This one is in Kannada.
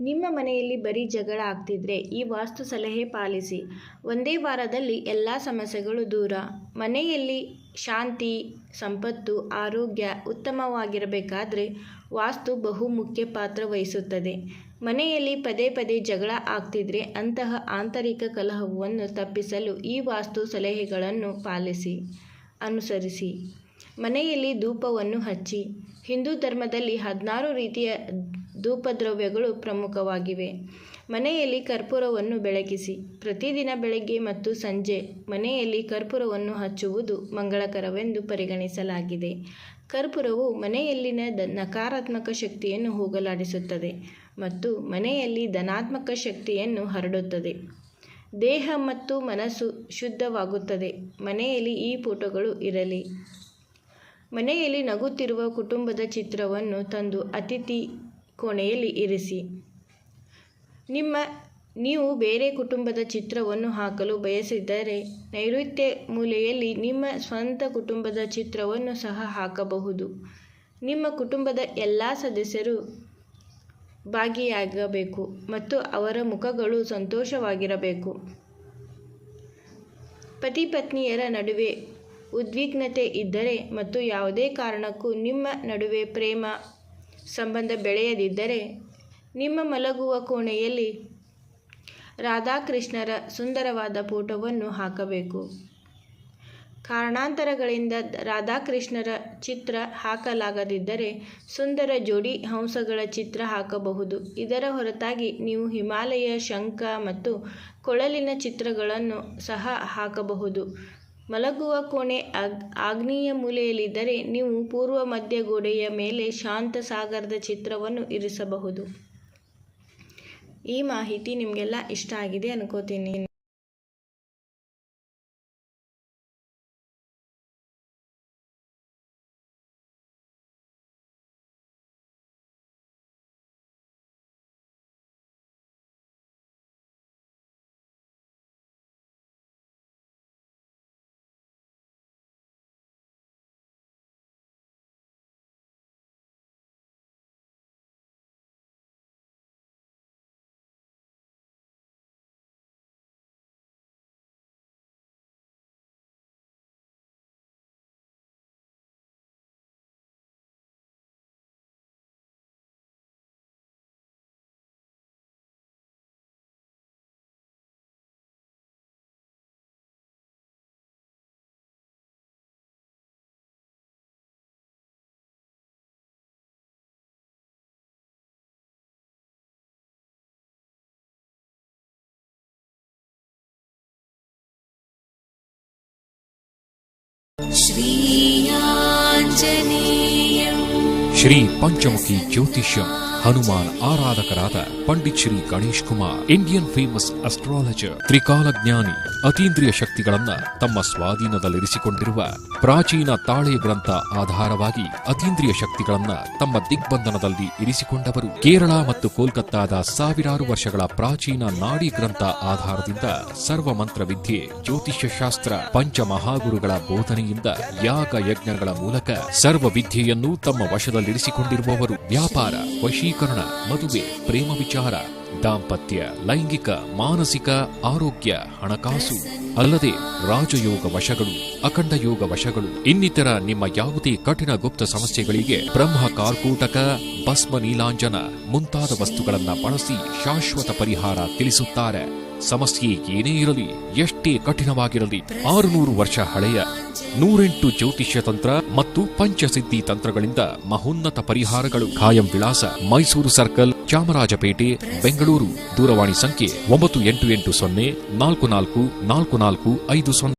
ನಿಮ್ಮ ಮನೆಯಲ್ಲಿ ಬರೀ ಜಗಳ ಆಗ್ತಿದ್ರೆ ಈ ವಾಸ್ತು ಸಲಹೆ ಪಾಲಿಸಿ. ಒಂದೇ ವಾರದಲ್ಲಿ ಎಲ್ಲ ಸಮಸ್ಯೆಗಳು ದೂರ. ಮನೆಯಲ್ಲಿ ಶಾಂತಿ, ಸಂಪತ್ತು, ಆರೋಗ್ಯ ಉತ್ತಮವಾಗಿರಬೇಕಾದ್ರೆ ವಾಸ್ತು ಬಹು ಮುಖ್ಯ ಪಾತ್ರ ವಹಿಸುತ್ತದೆ. ಮನೆಯಲ್ಲಿ ಪದೇ ಪದೇ ಜಗಳ ಆಗ್ತಿದ್ರೆ ಅಂತಹ ಆಂತರಿಕ ಕಲಹವನ್ನು ತಪ್ಪಿಸಲು ಈ ವಾಸ್ತು ಸಲಹೆಗಳನ್ನು ಪಾಲಿಸಿ. ಅನುಸರಿಸಿ. ಮನೆಯಲ್ಲಿ ಧೂಪವನ್ನು ಹಚ್ಚಿ. ಹಿಂದೂ ಧರ್ಮದಲ್ಲಿ ಹದಿನಾರು ರೀತಿಯ ಧೂಪದ್ರವ್ಯಗಳು ಪ್ರಮುಖವಾಗಿವೆ. ಮನೆಯಲ್ಲಿ ಕರ್ಪೂರವನ್ನು ಬೆಳಗಿಸಿ, ಪ್ರತಿದಿನ ಬೆಳಗ್ಗೆ ಮತ್ತು ಸಂಜೆ ಮನೆಯಲ್ಲಿ ಕರ್ಪೂರವನ್ನು ಹಚ್ಚುವುದು ಮಂಗಳಕರವೆಂದು ಪರಿಗಣಿಸಲಾಗಿದೆ. ಕರ್ಪೂರವು ಮನೆಯಲ್ಲಿನ ದ ನಕಾರಾತ್ಮಕ ಶಕ್ತಿಯನ್ನು ಹೋಗಲಾಡಿಸುತ್ತದೆ ಮತ್ತು ಮನೆಯಲ್ಲಿ ಧನಾತ್ಮಕ ಶಕ್ತಿಯನ್ನು ಹರಡುತ್ತದೆ. ದೇಹ ಮತ್ತು ಮನಸ್ಸು ಶುದ್ಧವಾಗುತ್ತದೆ. ಮನೆಯಲ್ಲಿ ಈ ಫೋಟೋಗಳು ಇರಲಿ. ಮನೆಯಲ್ಲಿ ನಗುತ್ತಿರುವ ಕುಟುಂಬದ ಚಿತ್ರವನ್ನು ತಂದು ಅತಿಥಿ ಕೋಣೆಯಲ್ಲಿ ಇರಿಸಿ. ನಿಮ್ಮ, ನೀವು ಬೇರೆ ಕುಟುಂಬದ ಚಿತ್ರವನ್ನು ಹಾಕಲು ಬಯಸಿದರೆ ನೈಋತ್ಯ ಮೂಲೆಯಲ್ಲಿ ನಿಮ್ಮ ಸ್ವಂತ ಕುಟುಂಬದ ಚಿತ್ರವನ್ನು ಸಹ ಹಾಕಬಹುದು. ನಿಮ್ಮ ಕುಟುಂಬದ ಎಲ್ಲ ಸದಸ್ಯರು ಭಾಗಿಯಾಗಬೇಕು ಮತ್ತು ಅವರ ಮುಖಗಳು ಸಂತೋಷವಾಗಿರಬೇಕು. ಪತಿ ಪತ್ನಿಯರ ನಡುವೆ ಉದ್ವಿಗ್ನತೆ ಇದ್ದರೆ ಮತ್ತು ಯಾವುದೇ ಕಾರಣಕ್ಕೂ ನಿಮ್ಮ ನಡುವೆ ಪ್ರೇಮ ಸಂಬಂಧ ಬೆಳೆಯದಿದ್ದರೆ ನಿಮ್ಮ ಮಲಗುವ ಕೋಣೆಯಲ್ಲಿ ರಾಧಾಕೃಷ್ಣರ ಸುಂದರವಾದ ಫೋಟೋವನ್ನು ಹಾಕಬೇಕು. ಕಾರಣಾಂತರಗಳಿಂದ ರಾಧಾಕೃಷ್ಣರ ಚಿತ್ರ ಹಾಕಲಾಗದಿದ್ದರೆ ಸುಂದರ ಜೋಡಿ ಹಂಸಗಳ ಚಿತ್ರ ಹಾಕಬಹುದು. ಇದರ ಹೊರತಾಗಿ ನೀವು ಹಿಮಾಲಯ, ಶಂಖ ಮತ್ತು ಕೊಳಲಿನ ಚಿತ್ರಗಳನ್ನು ಸಹ ಹಾಕಬಹುದು. ಮಲಗುವ ಕೋಣೆ ಆಗ್ ಆಗ್ನೇಯ ಮೂಲೆಯಲ್ಲಿದ್ದರೆ ನೀವು ಪೂರ್ವ ಮಧ್ಯ ಗೋಡೆಯ ಮೇಲೆ ಶಾಂತ ಸಾಗರದ ಚಿತ್ರವನ್ನು ಇರಿಸಬಹುದು. ಈ ಮಾಹಿತಿ ನಿಮಗೆಲ್ಲ ಇಷ್ಟ ಆಗಿದೆ ಅನ್ಕೋತೀನಿ. Shri Panchamukhi Jyothisham Hanuman ಆರಾಧಕರಾದ Pandit Shri Ganesh Kumar Indian famous astrologer ತ್ರಿಕಾಲ ಜ್ಞಾನಿ, ಅತೀಂದ್ರಿಯ ಶಕ್ತಿಗಳನ್ನ ತಮ್ಮ ಸ್ವಾಧೀನದಲ್ಲಿರಿಸಿಕೊಂಡಿರುವ ಪ್ರಾಚೀನ ತಾಳೆ ಗ್ರಂಥ ಆಧಾರವಾಗಿ ಅತೀಂದ್ರಿಯ ಶಕ್ತಿಗಳನ್ನ ತಮ್ಮ ದಿಗ್ಬಂಧನದಲ್ಲಿ ಇರಿಸಿಕೊಂಡವರು. ಕೇರಳ ಮತ್ತು ಕೋಲ್ಕತ್ತಾದ ಸಾವಿರಾರು ವರ್ಷಗಳ ಪ್ರಾಚೀನ ನಾಡಿ ಗ್ರಂಥ ಆಧಾರದಿಂದ ಸರ್ವ ಮಂತ್ರ ವಿದ್ಯೆ ಜ್ಯೋತಿಷ್ಯ ಶಾಸ್ತ್ರ, ಪಂಚಮಹಾಗುರುಗಳ ಬೋಧನೆಯಿಂದ ಯಾಗ ಯಜ್ಞಗಳ ಮೂಲಕ ಸರ್ವ ವಿದ್ಯೆಯನ್ನು ತಮ್ಮ ವಶದಲ್ಲಿರಿಸಿಕೊಂಡಿರುವವರು. ವ್ಯಾಪಾರ ವಶೀಕರಣ ಮದುವೆ, ಪ್ರೇಮ ವಿಚಾರ, ದಾಂಪತ್ಯ, ಲೈಂಗಿಕ, ಮಾನಸಿಕ ಆರೋಗ್ಯ, ಹಣಕಾಸು, ಅಲ್ಲದೆ ರಾಜಯೋಗ ವಶಗಳು, ಅಖಂಡ ಯೋಗ ವಶಗಳು, ಇನ್ನಿತರ ನಿಮ್ಮ ಯಾವುದೇ ಕಠಿಣ ಗುಪ್ತ ಸಮಸ್ಯೆಗಳಿಗೆ ಬ್ರಹ್ಮ ಕಾರ್ಕೂಟಕ ಭಸ್ಮ ನೀಲಾಂಜನ ಮುಂತಾದ ವಸ್ತುಗಳನ್ನು ಬಳಸಿ ಶಾಶ್ವತ ಪರಿಹಾರ ತಿಳಿಸುತ್ತಾರೆ. ಸಮಸ್ಯೆ ಏನೇ ಇರಲಿ, ಎಷ್ಟೇ ಕಠಿಣವಾಗಿರಲಿ, ಆರುನೂರು ವರ್ಷ ಹಳೆಯ ನೂರೆಂಟು ಜ್ಯೋತಿಷ್ಯ ತಂತ್ರ ಮತ್ತು ಪಂಚಸಿದ್ಧಿ ತಂತ್ರಗಳಿಂದ ಮಹೋನ್ನತ ಪರಿಹಾರಗಳು ಖಾಯಂ ವಿಳಾಸ ಮೈಸೂರು ಸರ್ಕಲ್, ಚಾಮರಾಜಪೇಟೆ, ಬೆಂಗಳೂರು. ದೂರವಾಣಿ ಸಂಖ್ಯೆ ಒಂಬತ್ತು ಎಂಟು ಎಂಟು ಸೊನ್ನೆ ನಾಲ್ಕು ನಾಲ್ಕು ನಾಲ್ಕು ನಾಲ್ಕು ಐದು ಸೊನ್ನೆ.